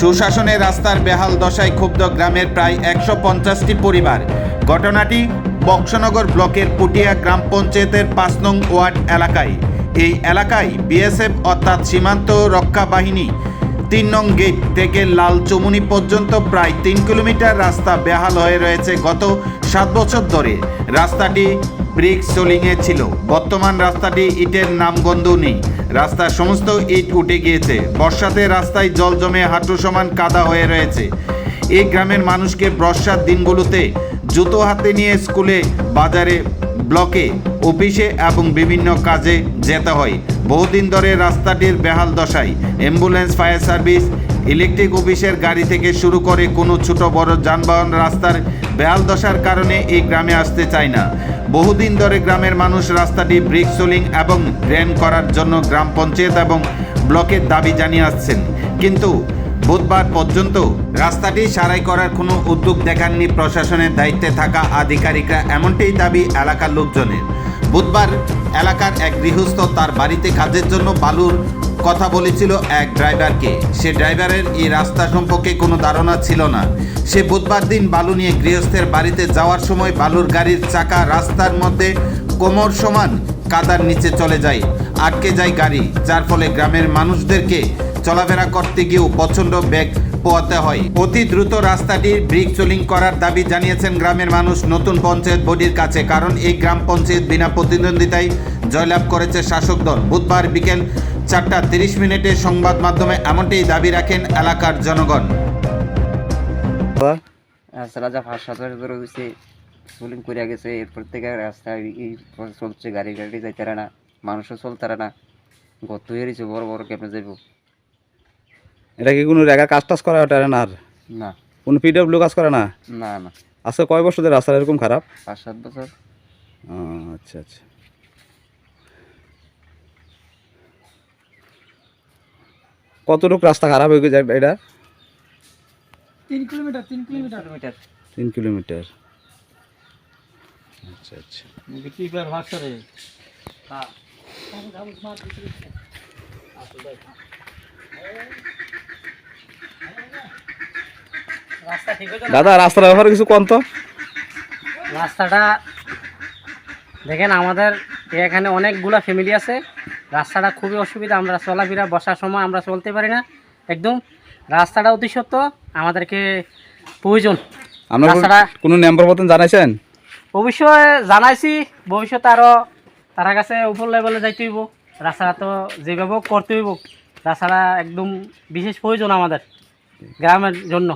সুশাসনে রাস্তার বেহাল দশায় ক্ষুব্ধ গ্রামের প্রায় একশো পঞ্চাশটি পরিবার। ঘটনাটি বক্সনগর ব্লকের পুটিয়া গ্রাম পঞ্চায়েতের পাঁচ নং ওয়ার্ড এলাকায়। এই এলাকায় বিএসএফ অর্থাৎ সীমান্ত রক্ষা বাহিনী তিন নং গেট থেকে লাল চমুনি পর্যন্ত প্রায় তিন কিলোমিটার রাস্তা বেহাল হয়ে রয়েছে গত সাত বছর ধরে। রাস্তাটি ব্রিক সোলিংয়ে ছিল। বর্তমান রাস্তাটি ইটের নামগন্ধও নেই। রাস্তার সমস্ত ইট উঠে গিয়েছে। বর্ষাতে রাস্তায় জল জমে হাঁটু সমান কাদা হয়ে রয়েছে। এই গ্রামের মানুষকে বর্ষার দিনগুলোতে জুতো হাতে নিয়ে স্কুলে, বাজারে, ব্লকে, অফিসে এবং বিভিন্ন কাজে যেতে হয়। বহুদিন ধরে রাস্তাটির বেহাল দশায় অ্যাম্বুলেন্স, ফায়ার সার্ভিস ইলেকট্রিক অফিসের গাড়ি থেকে শুরু করে কোনো ছোট বড় যানবাহন রাস্তার বেহাল দশার কারণে এই গ্রামে আসতে চায় না। বহুদিন ধরে গ্রামের মানুষ রাস্তাটি ব্রিক সোলিং এবং ড্রেন করার জন্য গ্রাম পঞ্চায়েত এবং ব্লকের দাবি জানিয়ে আসছেন। কিন্তু বুধবার পর্যন্ত রাস্তাটি সারাই করার কোনো উদ্যোগ দেখাননি প্রশাসনের দায়িত্বে থাকা আধিকারিকরা, এমনটাই দাবি এলাকার লোকজনের। বুধবার এলাকার এক গৃহস্থ তার বাড়িতে কাজের জন্য বালুর কথা বলেছিল এক ড্রাইভারকে। সে ড্রাইভারের এই রাস্তা সম্পর্কে কোনো ধারণা ছিল না। সে বুধবার দিন বালু নিয়ে গৃহস্থের বাড়িতে যাওয়ার সময় বালুর গাড়ির চাকা রাস্তার মধ্যে কোমর সমান কাদার নিচে চলে যায়, আটকে যায় গাড়ি, যার ফলে গ্রামের মানুষদেরকে চলাফেরা করতে গিয়েও প্রচণ্ড ব্যাগ পোয়াতে হয়। অতি দ্রুত রাস্তাটির ব্রিক চোলিং করার দাবি জানিয়েছেন গ্রামের মানুষ নতুন পঞ্চায়েত বডির কাছে, কারণ এই গ্রাম পঞ্চায়েত বিনা প্রতিদ্বন্দ্বিতায় জয়লাভ করেছে শাসক দল। বুধবার বিকেল চারটা তিরিশ মিনিটে সংবাদ মাধ্যমে এমনটাই দাবি রাখেন এলাকার জনগণ। রাস্তাটা যা ফার্স্ট সাত ধরে হয়েছে সোলিং করে গেছে এরপর থেকে রাস্তা চলছে গাড়ি গাড়ি যাইতে পারে না মানুষও চলতে পারে না গত হয়ে রয়েছে বড় বড় কেমনে যাইব? এটা কি কোনো জায়গায় কাজ টাজ করা ওটা না আর? না। কোনো পিডব্লিউ কাজ করে না? না না। আজকে কয় বছর ধরে রাস্তা এরকম খারাপ? পাঁচ সাত বছর। ও, আচ্ছা আচ্ছা। কতটুকু রাস্তা খারাপ হয়ে যায় এটা? তিন কিলোমিটার তিন কিলোমিটার। তিন কিলোমিটার। আচ্ছা আচ্ছা। কিবার ভাষা রে রাস্তা ঠিক আছে দাদা রাস্তার ব্যাপারে কিছু কম তো। রাস্তাটা দেখেন আমাদের এখানে অনেকগুলা ফ্যামিলি আছে। রাস্তাটা খুবই অসুবিধা আমরা চলাফেরা বসার সময় আমরা চলতে পারি না। একদম রাস্তাটা অতি সত্য আমাদেরকে প্রয়োজন। কোনো নম্বর মতন জানাইছেন? অবশ্যই জানাইছি ভবিষ্যতে আরও তার কাছে উপর লেভেলে যাইতে হইব। রাস্তাটা তো যেভাবে করতে হইব। রাস্তাটা একদম বিশেষ প্রয়োজন আমাদের গ্রামের জন্য।